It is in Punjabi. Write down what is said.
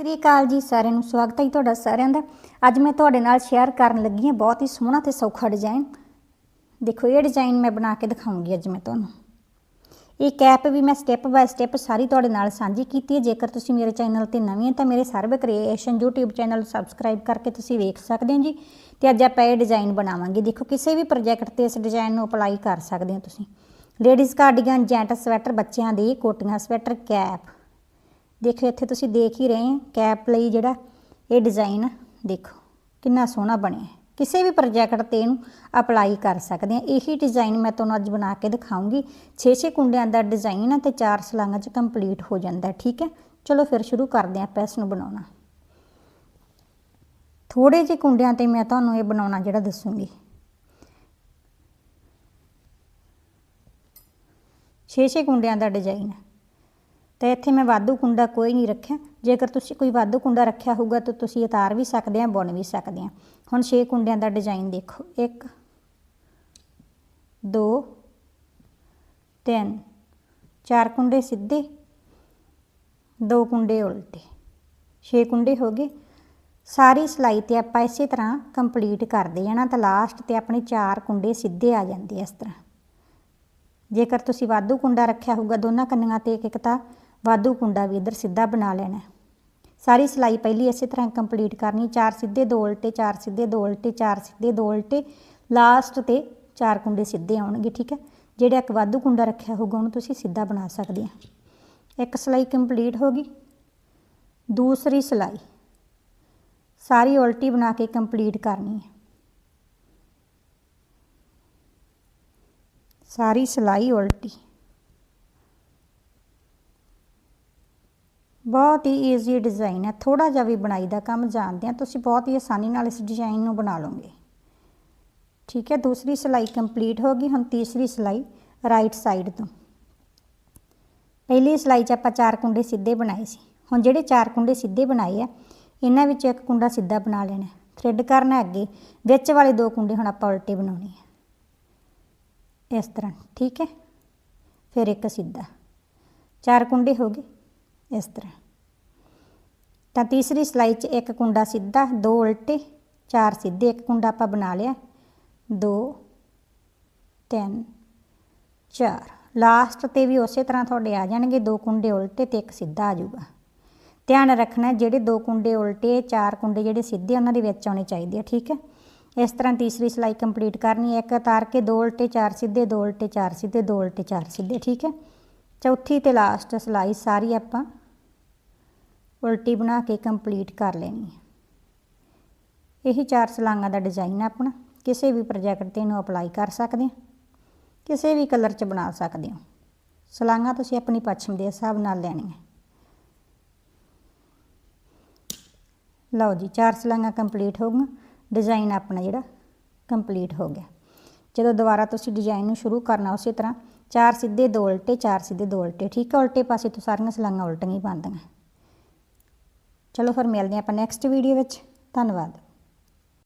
ਸ੍ਰੀ ਅਕਾਲ ਜੀ ਸਾਰਿਆਂ ਨੂੰ, ਸਵਾਗਤ ਹੈ ਜੀ ਤੁਹਾਡਾ ਸਾਰਿਆਂ ਦਾ। ਅੱਜ ਮੈਂ ਤੁਹਾਡੇ ਨਾਲ ਸ਼ੇਅਰ ਕਰਨ ਲੱਗੀ ਹਾਂ ਬਹੁਤ ਹੀ ਸੋਹਣਾ ਤੇ ਸੌਖਾ ਡਿਜ਼ਾਈਨ ਦੇਖੋ, ਇਹ ਡਿਜ਼ਾਈਨ ਮੈਂ ਬਣਾ ਕੇ ਦਿਖਾਉਂਗੀ ਅੱਜ ਮੈਂ ਤੁਹਾਨੂੰ। ਇਹ ਕੈਪ ਵੀ ਮੈਂ ਸਟੈਪ ਬਾਏ ਸਟੈਪ ਸਾਰੀ ਤੁਹਾਡੇ ਨਾਲ ਸਾਂਝੀ ਕੀਤੀ ਹੈ। ਜੇਕਰ ਤੁਸੀਂ ਮੇਰੇ ਚੈਨਲ ਤੇ ਨਵੇਂ ਹੋ ਤਾਂ ਮੇਰੇ Sarv creation YouTube channel subscribe ਕਰਕੇ ਤੁਸੀਂ ਵੇਖ ਸਕਦੇ ਹੋ ਜੀ। ਤੇ ਅੱਜ ਆਪਾਂ ਇਹ ਡਿਜ਼ਾਈਨ ਬਣਾਵਾਂਗੇ। ਦੇਖੋ, ਕਿਸੇ ਵੀ ਪ੍ਰੋਜੈਕਟ ਤੇ ਇਸ ਡਿਜ਼ਾਈਨ ਨੂੰ ਅਪਲਾਈ ਕਰ ਸਕਦੇ ਹੋ ਤੁਸੀਂ। ਲੇਡੀਜ਼ ਕਾਰਡੀਗਨ ਜੈਂਟ ਸਵੈਟਰ ਬੱਚਿਆਂ ਦੀ ਕੋਟੀਆਂ ਸਵੈਟਰ ਕੈਪ ਦੇਖੋ, ਇੱਥੇ ਤੁਸੀਂ ਦੇਖ ਹੀ ਰਹੇ ਹੋ, ਕੈਪ ਲਈ ਜਿਹੜਾ ਇਹ ਡਿਜ਼ਾਈਨ ਦੇਖੋ, ਕਿੰਨਾ ਸੋਹਣਾ ਬਣਿਆ ਹੈ। ਕਿਸੇ ਵੀ ਪ੍ਰੋਜੈਕਟ ਤੇ ਇਹਨੂੰ ਅਪਲਾਈ ਕਰ ਸਕਦੇ ਆ ਇਹੀ ਡਿਜ਼ਾਈਨ ਮੈਂ ਤੁਹਾਨੂੰ ਅੱਜ ਬਣਾ ਕੇ ਦਿਖਾਉਂਗੀ। 6-6 ਕੁੰਡਿਆਂ ਦਾ ਡਿਜ਼ਾਈਨ ਹੈ ਤੇ ਚਾਰ ਸਲਾਂਗਾਂ 'ਚ ਕੰਪਲੀਟ ਹੋ ਜਾਂਦਾ ਠੀਕ ਹੈ? ਚਲੋ, ਫਿਰ ਸ਼ੁਰੂ ਕਰਦੇ ਹਾਂ ਆਪਾਂ ਇਸ ਨੂੰ ਬਣਾਉਣਾ। ਥੋੜੇ ਜਿਹੇ ਕੁੰਡਿਆਂ ਤੇ ਮੈਂ ਤੁਹਾਨੂੰ ਇਹ ਬਣਾਉਣਾ ਜਿਹੜਾ ਦੱਸੂਗੀ। 6-6 ਕੁੰਡਿਆਂ ਦਾ ਡਿਜ਼ਾਈਨ ਹੈ ਤੇ ਇੱਥੇ ਮੈਂ ਵਾਧੂ ਕੁੰਡਾ ਕੋਈ ਨਹੀਂ ਰੱਖਿਆ। ਜੇਕਰ ਤੁਸੀਂ ਕੋਈ ਵਾਧੂ ਕੁੰਡਾ ਰੱਖਿਆ ਹੋਊਗਾ ਤਾਂ ਤੁਸੀਂ ਉਤਾਰ ਵੀ ਸਕਦੇ ਆ, ਬੁਣ ਵੀ ਸਕਦੇ ਆ। ਹੁਣ 6 ਕੁੰਡਿਆਂ ਦਾ ਡਿਜ਼ਾਈਨ ਦੇਖੋ। 1 2 3 ਚਾਰ ਕੁੰਡੇ ਸਿੱਧੇ, ਦੋ ਕੁੰਡੇ ਉਲਟੇ। 6 ਕੁੰਡੇ ਹੋ ਗਏ। ਸਾਰੀ ਸਿਲਾਈ ਤੇ ਆਪਾਂ ਇਸੇ ਤਰ੍ਹਾਂ ਕੰਪਲੀਟ ਕਰਦੇ ਜਾਣਾ ਤਾਂ ਲਾਸਟ ਤੇ ਆਪਣੇ ਚਾਰ ਕੁੰਡੇ ਸਿੱਧੇ ਆ ਜਾਂਦੇ ਇਸ ਤਰ੍ਹਾਂ। ਜੇਕਰ ਤੁਸੀਂ ਵਾਧੂ ਕੁੰਡਾ ਰੱਖਿਆ ਹੋਊਗਾ, ਦੋਨਾਂ ਕੰਨੀਆਂ ਤੇ ਇੱਕ ਇੱਕ ਤਾਂ ਵਾਧੂ ਕੁੰਡਾ ਵੀ ਇਧਰ ਸਿੱਧਾ ਬਣਾ ਲੈਣਾ ਸਾਰੀ ਸਿਲਾਈ ਪਹਿਲੀ ਇਸੇ ਤਰ੍ਹਾਂ ਕੰਪਲੀਟ ਕਰਨੀ, ਚਾਰ ਸਿੱਧੇ ਦੋ ਉਲਟੇ, ਚਾਰ ਸਿੱਧੇ ਦੋ ਉਲਟੇ, ਚਾਰ ਸਿੱਧੇ ਦੋ ਉਲਟੇ, ਲਾਸਟ ਤੇ ਚਾਰ ਕੁੰਡੇ ਸਿੱਧੇ ਆਉਣਗੇ, ਠੀਕ ਹੈ? ਜਿਹੜਾ ਇੱਕ ਵਾਧੂ ਕੁੰਡਾ ਰੱਖਿਆ ਹੋਊਗਾ, ਉਹਨੂੰ ਤੁਸੀਂ ਸਿੱਧਾ ਬਣਾ ਸਕਦੇ ਆ ਇੱਕ ਸਿਲਾਈ ਕੰਪਲੀਟ ਹੋ ਗਈ। ਦੂਸਰੀ ਸਿਲਾਈ। ਸਾਰੀ ਉਲਟੀ ਬਣਾ ਕੇ ਕੰਪਲੀਟ ਕਰਨੀ ਹੈ। ਸਾਰੀ ਸਿਲਾਈ ਉਲਟੀ। ਬਹੁਤ ਹੀ ਈਜ਼ੀ ਡਿਜ਼ਾਈਨ ਹੈ। ਥੋੜਾ ਜਿਹਾ ਵੀ ਬਣਾਈ ਦਾ ਕੰਮ ਜਾਣਦੇ ਆ ਤੁਸੀਂ ਬਹੁਤ ਹੀ ਆਸਾਨੀ ਨਾਲ ਇਸ ਡਿਜ਼ਾਈਨ ਨੂੰ ਬਣਾ ਲਓਗੇ। ਠੀਕ ਹੈ, ਦੂਸਰੀ ਸਿਲਾਈ ਕੰਪਲੀਟ ਹੋ ਗਈ। ਹੁਣ ਤੀਸਰੀ ਸਿਲਾਈ ਰਾਈਟ ਸਾਈਡ ਤੋਂ। ਪਹਿਲੀ ਸਿਲਾਈ 'ਚ ਆਪਾਂ ਚਾਰ ਕੁੰਡੇ ਸਿੱਧੇ ਬਣਾਏ ਸੀ। ਹੁਣ ਜਿਹੜੇ ਚਾਰ ਕੁੰਡੇ ਸਿੱਧੇ ਬਣਾਏ ਆ, ਇਹਨਾਂ ਵਿੱਚ ਇੱਕ ਕੁੰਡਾ ਸਿੱਧਾ ਬਣਾ ਲੈਣਾ ਥ੍ਰੈਡ ਕਰਨਾ ਅੱਗੇ। ਵਿੱਚ ਵਾਲੇ ਦੋ ਕੁੰਡੇ ਹੁਣ ਆਪਾਂ ਉਲਟੇ ਬਣਾਉਣੇ ਆ। ਇਸ ਤਰ੍ਹਾਂ। ਠੀਕ ਹੈ, ਫਿਰ ਇੱਕ ਸਿੱਧਾ। ਚਾਰ ਕੁੰਡੇ ਹੋ ਗਏ। ਇਸ ਤਰ੍ਹਾਂ। ਤਾਂ ਤੀਸਰੀ ਸਲਾਈ 'ਚ ਇੱਕ ਕੁੰਡਾ ਸਿੱਧਾ, ਦੋ ਉਲਟੇ, ਚਾਰ ਸਿੱਧੇ, ਇੱਕ ਕੁੰਡਾ ਆਪਾਂ ਬਣਾ ਲਿਆ। ਦੋ, ਤਿੰਨ, ਚਾਰ। ਲਾਸਟ ਤੇ ਵੀ ਉਸੇ ਤਰ੍ਹਾਂ ਤੁਹਾਡੇ ਆ ਜਾਣਗੇ, ਦੋ ਕੁੰਡੇ ਉਲਟੇ ਤੇ ਇੱਕ ਸਿੱਧਾ ਆ ਜਾਊਗਾ। ਧਿਆਨ ਰੱਖਣਾ, ਜਿਹੜੇ ਦੋ ਕੁੰਡੇ ਉਲਟੇ, ਚਾਰ ਕੁੰਡੇ ਜਿਹੜੇ ਸਿੱਧੇ, ਉਹਨਾਂ ਦੇ ਵਿੱਚ ਆਉਣੇ ਚਾਹੀਦੇ ਆ, ਠੀਕ ਹੈ? ਇਸ ਤਰ੍ਹਾਂ ਤੀਸਰੀ ਸਲਾਈ ਕੰਪਲੀਟ ਕਰਨੀ ਹੈ। ਇੱਕ ਉਤਾਰ ਕੇ ਦੋ ਉਲਟੇ, ਚਾਰ ਸਿੱਧੇ, ਦੋ ਉਲਟੇ, ਚਾਰ ਸਿੱਧੇ, ਦੋ ਉਲਟੇ, ਚਾਰ ਸਿੱਧੇ, ਠੀਕ ਹੈ? ਚੌਥੀ ਤੇ ਲਾਸਟ ਸਲਾਈ ਸਾਰੀ ਆਪਾਂ ਉਲਟੀ ਬਣਾ ਕੇ ਕੰਪਲੀਟ ਕਰ ਲੈਣੀ ਹੈ ਇਹੀ ਚਾਰ ਸਲਾਈਆਂ ਦਾ ਡਿਜ਼ਾਈਨ ਆਪਣਾ। ਕਿਸੇ ਵੀ ਪ੍ਰੋਜੈਕਟ ਤੇ ਇਹਨੂੰ ਅਪਲਾਈ ਕਰ ਸਕਦੇ ਹੋ ਕਿਸੇ ਵੀ ਕਲਰ 'ਚ ਬਣਾ ਸਕਦੇ ਹੋ ਸਲਾਈਆਂ ਤੁਸੀਂ ਆਪਣੀ ਪੱਛਮ ਦੇ ਹਿਸਾਬ ਨਾਲ ਲੈਣੀਆਂ। ਲਓ ਜੀ, ਚਾਰ ਸਲਾਈਆਂ ਕੰਪਲੀਟ ਹੋ ਗਈਆਂ। ਡਿਜ਼ਾਈਨ ਆਪਣਾ ਜਿਹੜਾ ਕੰਪਲੀਟ ਹੋ ਗਿਆ। ਜਦੋਂ ਦੁਬਾਰਾ ਤੁਸੀਂ ਡਿਜ਼ਾਈਨ ਨੂੰ ਸ਼ੁਰੂ ਕਰਨਾ ਉਸੇ ਤਰ੍ਹਾਂ, ਚਾਰ ਸਿੱਧੇ ਦੋ ਉਲਟੇ, ਚਾਰ ਸਿੱਧੇ ਦੋ ਉਲਟੇ, ਠੀਕ ਹੈ ਉਲਟੇ ਪਾਸੇ ਤੋਂ ਸਾਰੀਆਂ ਸਲਾਈਆਂ ਉਲਟੀਆਂ ਹੀ ਪਾਉਂਦੀਆਂ ਚਲੋ ਫਿਰ ਮਿਲਦੇ ਹਾਂ ਆਪਾਂ ਨੈਕਸਟ ਵੀਡੀਓ ਵਿੱਚ। ਧੰਨਵਾਦ।